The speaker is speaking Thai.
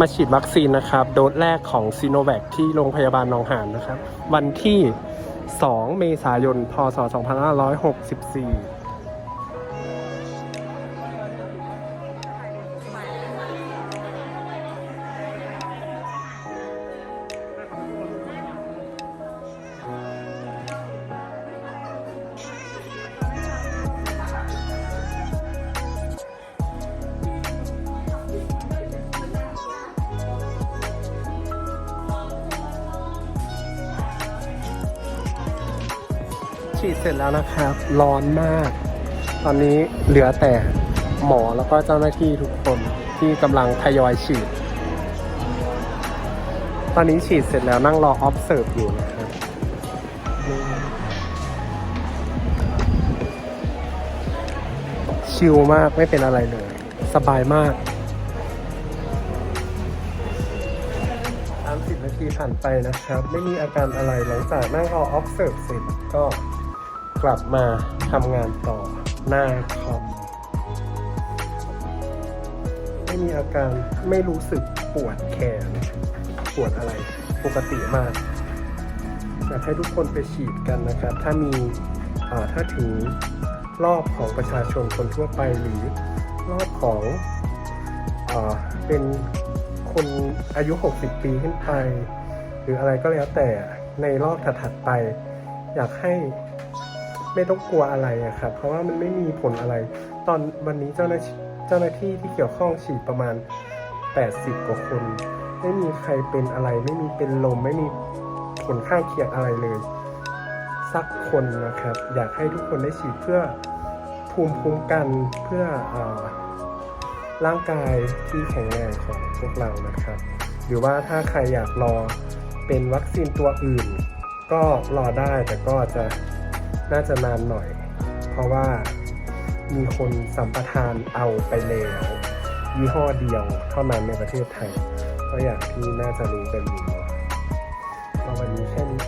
มาฉีดวัคซีนนะครับ โดสแรกของซีโนแวคที่โรงพยาบาลหนองหานนะครับ วันที่ 2 เมษายน พศ 2564 ฉีดเสร็จแล้วนะครับ ร้อนมาก ตอนนี้เหลือแต่หมอแล้วก็เจ้าหน้าที่ทุกคนที่กำลังทยอยฉีด ตอนนี้ฉีดเสร็จแล้วนั่งรอ observe อยู่นะครับชิลมากไม่เป็นอะไรเลย สบายมาก30นาทีผ่านไปนะครับ ไม่มีอาการอะไรหลังจากนั่งรอ observe เสร็จก็ กลับมาทำงานต่อหน้าคอมไม่มีอาการไม่รู้สึกปวดแขน ปวดอะไรปกติมากอยากให้ทุกคนไปฉีดกันนะครับ ถ้ามีถ้าถึงรอบของประชาชนคนทั่วไปหรือรอบของอเป็นคนอายุ 60 ปีขึ้นไป หรืออะไรก็แล้วแต่ในรอบถัดๆไป อยากให้ ไม่ต้องกลัวอะไรอะครับ เพราะว่ามันไม่มีผลอะไร ตอนวันนี้เจ้าหน้าที่เจ้าหน้าที่ที่เกี่ยวข้องฉีดประมาณ 80 กว่าคน ไม่มีใครเป็นอะไร ไม่มีเป็นลม ไม่มีผลข้างเคียงอะไรเลย สักคนนะครับ อยากให้ทุกคนได้ฉีดเพื่อภูมิคุ้มกันเพื่ออร่างกายที่แข็งแรงของพวกเรานะครับ หรือว่าถ้าใครอยากรอเป็นวัคซีนตัวอื่น ก็รอได้แต่ก็จะ น่าจะนานหน่อย เพราะว่ามีคนสัมปทานเอาไปแล้วยี่ห้อเดียวเท่านั้นในประเทศไทย ก็อย่างที่น่าจะรู้กันอยู่นาวันนี้แค่นี้